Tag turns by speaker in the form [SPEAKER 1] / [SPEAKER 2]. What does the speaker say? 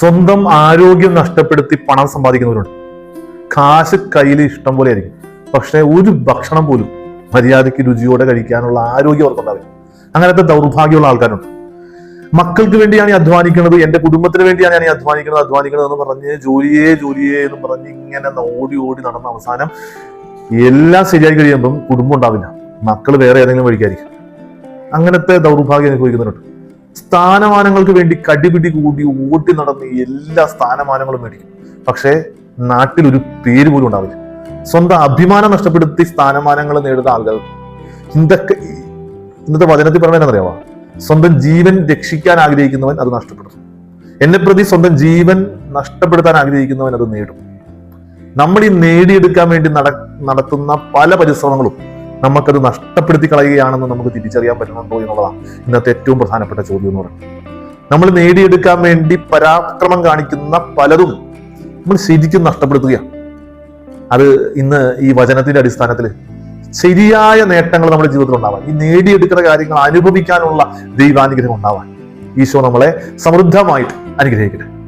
[SPEAKER 1] സ്വന്തം ആരോഗ്യം നഷ്ടപ്പെടുത്തി പണം സമ്പാദിക്കുന്നവരുണ്ട്. കാശ് കയ്യിൽ ഇഷ്ടം പോലെ ആയിരിക്കും. പക്ഷേ ഒരു ഭക്ഷണം പോലും മര്യാദയ്ക്ക് രുചിയോടെ കഴിക്കാനുള്ള ആരോഗ്യം അവർക്കുണ്ടാവില്ല. അങ്ങനത്തെ ദൗർഭാഗ്യമുള്ള ആൾക്കാരുണ്ട്. മക്കൾക്ക് വേണ്ടിയാണ് ഈ അധ്വാനിക്കുന്നത് എന്റെ കുടുംബത്തിന് വേണ്ടിയാണ് ഞാൻ ഈ അധ്വാനിക്കുന്നത് അധ്വാനിക്കുന്നത് എന്ന് പറഞ്ഞ് ജോലിയേ ജോലിയേ എന്ന് പറഞ്ഞ് ഇങ്ങനെ ഓടി ഓടി നടന്ന അവസാനം എല്ലാം ശരിയായി കഴിയുമ്പം കുടുംബം ഉണ്ടാവില്ല. മക്കൾ വേറെ ഏതെങ്കിലും വഴിക്കായിരിക്കും. അങ്ങനത്തെ ദൗർഭാഗ്യം അനുഭവിക്കുന്നുണ്ട് സ്ഥാനമാനങ്ങൾക്ക് വേണ്ടി കടിപിടി കൂടി ഓട്ടി നടന്ന് എല്ലാ സ്ഥാനമാനങ്ങളും മേടിക്കും. പക്ഷേ നാട്ടിൽ ഒരു പേര് പോലും ഉണ്ടാവില്ല. സ്വന്തം അഭിമാനം നഷ്ടപ്പെടുത്തി സ്ഥാനമാനങ്ങൾ നേടുന്ന ആളുകൾ ഇതൊക്കെ ഇന്നത്തെ വചനത്തിൽ പറഞ്ഞറിയാമോ സ്വന്തം ജീവൻ രക്ഷിക്കാൻ ആഗ്രഹിക്കുന്നവൻ അത് നഷ്ടപ്പെടും. എന്നെ പ്രതി സ്വന്തം ജീവൻ നഷ്ടപ്പെടുത്താൻ ആഗ്രഹിക്കുന്നവൻ അത് നേടും. നമ്മൾ ഈ നേടിയെടുക്കാൻ വേണ്ടി നട നടത്തുന്ന പല പരിശ്രമങ്ങളും നമുക്കത് നഷ്ടപ്പെടുത്തി കളയുകയാണെന്ന് നമുക്ക് തിരിച്ചറിയാൻ പറ്റുന്നുണ്ടോ എന്നുള്ളതാണ് ഇന്നത്തെ ഏറ്റവും പ്രധാനപ്പെട്ട ചോദ്യം എന്ന് പറയുന്നത്. നമ്മൾ നേടിയെടുക്കാൻ വേണ്ടി പരാക്രമം കാണിക്കുന്ന പലതും നമ്മൾ ശരിക്കും നഷ്ടപ്പെടുത്തുകയാണ്. അത് ഇന്ന് ഈ വചനത്തിന്റെ അടിസ്ഥാനത്തിൽ ശരിയായ നേട്ടങ്ങൾ നമ്മുടെ ജീവിതത്തിൽ ഉണ്ടാവാൻ ഈ നേടിയെടുക്കുന്ന കാര്യങ്ങൾ അനുഭവിക്കാനുള്ള ദൈവാനുഗ്രഹം ഉണ്ടാവാൻ ഈശോ നമ്മളെ സമൃദ്ധമായിട്ട് അനുഗ്രഹിക്കട്ടെ.